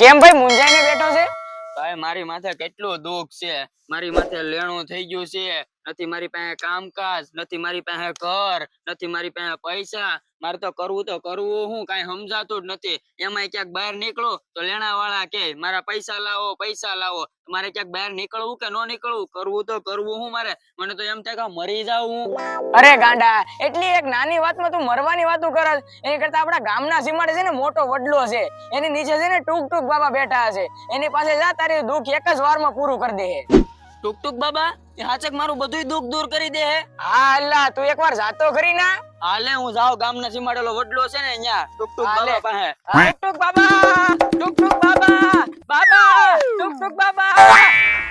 કેમ ભાઈ મુંજાઈને બેઠો છે? ભાઈ, મારી માથે કેટલું દુઃખ છે? મારી માથે લેણું થઈ ગયું છે. નથી મારી પાસે કામકાજ, નથી મારી પાસે ઘર, નથી મારી પાસે પૈસા. મારે તો કરવું તો કરવું, હું કઈ સમજાતું જ નથી. એમાં ક્યાંક બહાર નીકળું તો લેણા વાળા કે, મારા પૈસા લાવો પૈસા લાવો. મારે ક્યાંક બહાર નીકળવું કે ન નીકળવું? કરવું તો કરવું હું મારે. મને તો એમ થાય કે મરી જાઉં અરે ગાંડા, એટલી એક નાની વાતમાં તું મરવાની વાતો કરે એની કરતા આપણા ગામના સીમાડે છે ને મોટો વડલો છે. એની નીચે છે ને ટૂંક ટૂંક બાબા બેઠા છે. એની પાસે જા, તારી દુઃખ એક જ વારમાં પૂરું કરી દે. ટુક ટુક બાબા એ હાચક મારું બધું દુઃખ દૂર કરી દે હે. હા અલ્લા તું એકવાર જાતો ખરી ના. હાલે હું જાઉં ગામના સીમાડેલો વડલો છે ને અહીંયા. ટુક ટુક બાબા પાસે. ટુક ટુક બાબા ટુક ટુક બાબા બાબા ટુક ટુક બાબા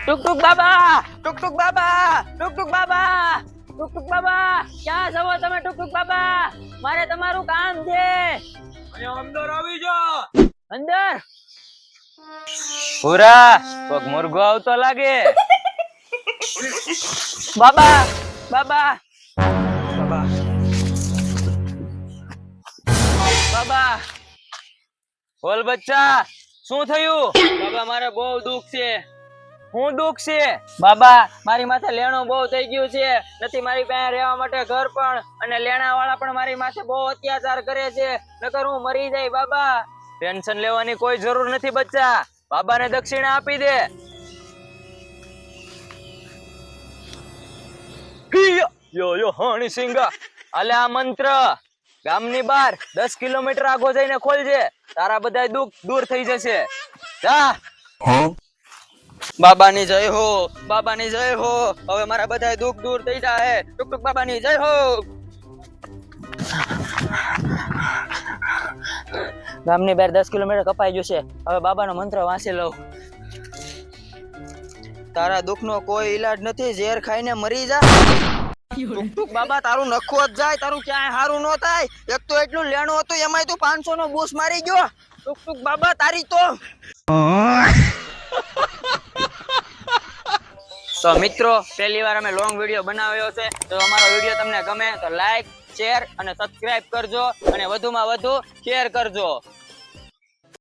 ટુક ટુક બાબા ટુક ટુક બાબા ટુક ટુક બાબા ટુક ટુક બાબા. ક્યાં જવો તમે ટુક ટુક બાબા? મારે તમારું કામ છે. અંદર આવી જાઓ અંદર? પૂરા કોક મુર્ગો આવતો લાગે. બાબા બાબા બાબા બાબા બોલ બચ્ચા શું થયું? બાબા મારે બહુ દુઃખ છે. હું દુઃખ છે? બાબા મારી માથે લેણું બહુ થઈ ગયું છે. નથી મારી પાસે રહેવા માટે ઘર પણ અને લેણા વાળા પણ મારી માથે બહુ અત્યાચાર કરે છે. નકર હું મરી જાય બાબા. ટેન્શન લેવાની કોઈ જરૂર નથી બચ્ચા. બાબાને દક્ષિણા આપી દે. યો યો હણી અલે આ મંત્ર. ગામની બહાર દસ કિલોમીટર આગો જઈને ખોલજે. તારા બધા દુઃખ દૂર થઈ જશે. જા. બાબાની જય હો બાબાની જય હો. હવે મારા બધા દુઃખ દૂર થઈ જાય ટુક ટુક બાબાની જય હો. ગામની બહાર દસ કિલોમીટર કપાઈ ગયું છે. હવે બાબાનો મંત્ર વાંચી લઉં. તારા દુઃખનો કોઈ ઈલાજ નથી, ઝેર ખાઈને મરી જા. બાબા, તારું નખો જ જાય, તારું ક્યાંય હારું ન થાય. એક તો એટલું લેણું હતું, એમાંય તું પાંચસો નો બૂસ મારી ગયો. ટુક ટુક બાબા, તારી તો. તો મિત્રો, પહેલી વાર અમે લોંગ વીડિયો બનાવ્યો છે. તો અમારો વીડિયો તમને ગમે તો લાઈક શેર અને સબસ્ક્રાઇબ કરજો અને વધુમાં વધુ શેર કરજો.